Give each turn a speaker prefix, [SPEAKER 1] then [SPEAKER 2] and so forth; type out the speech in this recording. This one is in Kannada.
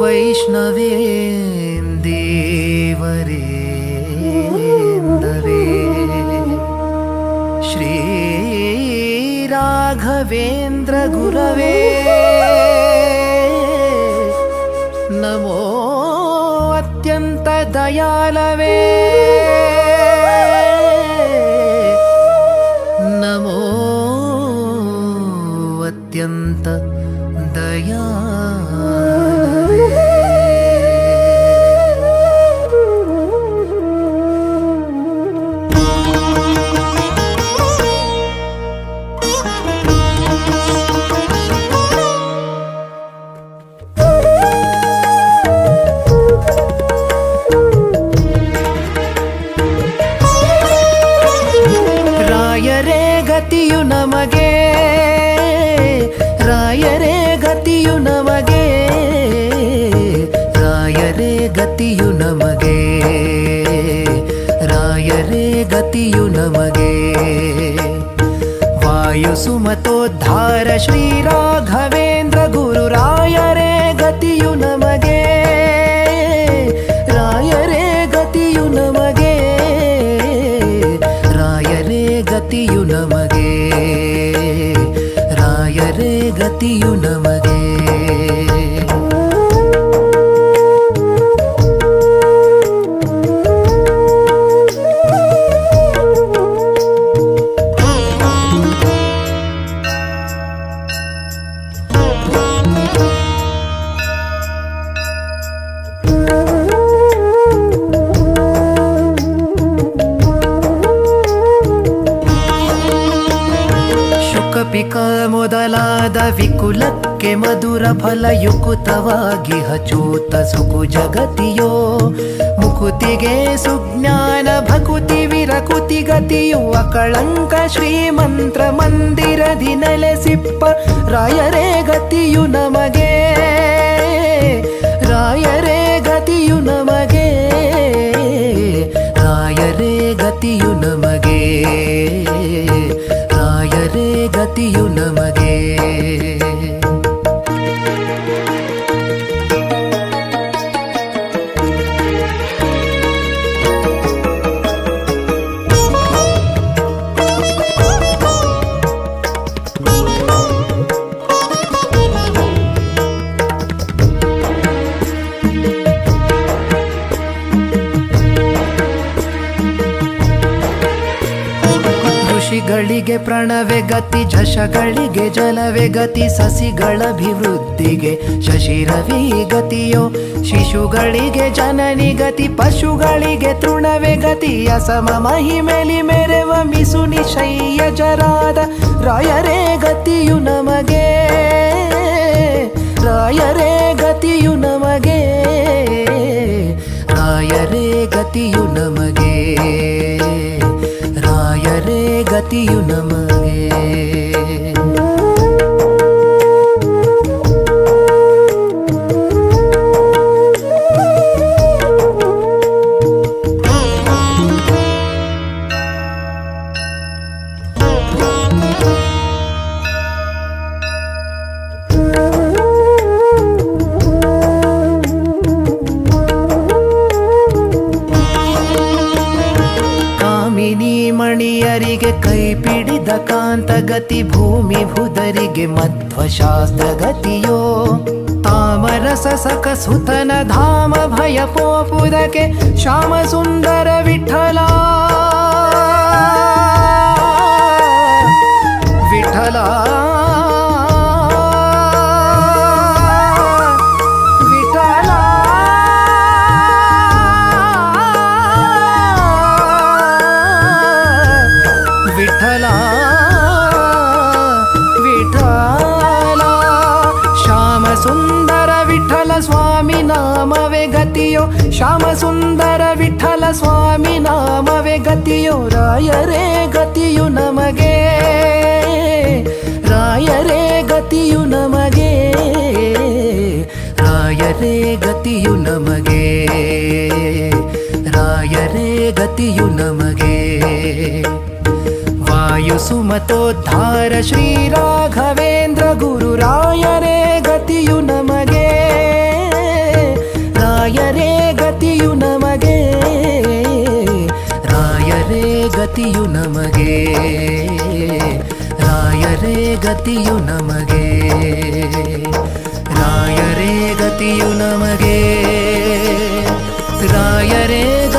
[SPEAKER 1] वैष्णवेन्देवरेन्दवे श्रीराघवेन्द्रगुरवे। नमो अत्यन्तदयालवे అత్యంత దయా ಗತಿಯು ನಮಗೆ. ವಾಯು ಸುಮತೋದ್ಧಾರ ಶ್ರೀ ರಾಘವೇಂದ್ರ ಗುರುರಾಯರೇ, ಗತಿಯು ನಮಗೆ. ರಾಯರೇ, ಗತಿಯು ನಮಗೆ. ರಾಯರೇ, ಗತಿಯು ನಮಗೆ. ರಾಯರೇ, ಗತಿಯು ನಮಗೆ. ಶುಕಪಿಕ ಮೊದಲಾದ ವಿಕುಲಕ್ಕೆ ಮಧುರ ಫಲಯುಕುತವಾಗಿ ಹಚೂತ ಸುಖು ಜಗತಿಯೋ. ಮುಕುತಿಗೆ ಸುಜ್ಞಾನ ಭಕುತಿ ವಿರಕುತಿ ಗತಿಯು ಅಕಳಂಕ ಶ್ರೀಮಂತ್ರ ಮಂದಿರದಿ ನೆಲೆಸಿಪ್ಪ ರಾಯರೇ ಗತಿಯು ನಮಗೆ. ರಾಯರೇ ಗತಿಯು ನಮಗೆ. ರಾಯರೇ ಗತಿಯು ನಮಗೆ. ಗತಿಯು ನಮಗೆ ಋಷಿಗಳಿಗೆ ಪ್ರಣವೆ ಗತಿ ಝಷಗಳಿಗೆ ಜಲವೆ ಗತಿ ಸಸಿಗಳಭಿವೃದ್ಧಿಗೆ ಶಶಿರವಿ ಗತಿಯೋ. ಶಿಶುಗಳಿಗೆ ಜನನಿ ಗತಿ, ಪಶುಗಳಿಗೆ ತೃಣವೆ ಗತಿ, ಅಸಮ ಮಹಿಮೆಲಿ ಮೆರೆವ ಮಿಸುನಿ ಶಯ್ಯ ಜರಾದ ರಾಯರೇ ಗತಿಯು ನಮಗೆ. ರಾಯರೇ ಗತಿಯು ನಮಗೆ. ರಾಯರೇ ಗತಿಯು ನಮಗೆ. ರಾಯರೇ ಗತಿಯು ನಮಗೆ ಮಣಿಯರಿಗೆ ಕೈ ಪಿಡಿದ ಕಾಂತಗತಿ, ಭೂಮಿ ಭುದರಿಗೆ ಮಧ್ವಶಾಸ್ತ್ರಗತಿಯೋ? ತಾಮರಸ ಸಕ ಸುತನ ಧಾಮ ಭಯ ಪೋಪುದಕ್ಕೆ ಶ್ಯಾಮ ಸುಂದರ ವಿಠಲ ಶ್ಯಾಮ ಸುಂದರ ವಿಠಲ ಸ್ವಾಮಿ ನಾಮವೇ, ಗತಿಯು ರಾಯರೇ, ಗತಿಯು ನಮಗೆ. ರಾಯರೇ, ಗತಿಯು ನಮಗೆ. ರಾಯರೇ, ಗತಿಯು ನಮಗೆ. ರಾಯರೇ, ಗತಿಯು ನಮಗೆ. ವಾಯು ಸುಮತೋದ್ಧಾರ ಶ್ರೀ ರಾಘವೇಂದ್ರ ಗುರು ಗತಿಯು ನಮಗೆ. ರಾಯರೇ ಗತಿಯು ನಮಗೆ. ರಾಯರೇ ಗತಿಯು ನಮಗೆ. ರಾಯರೇ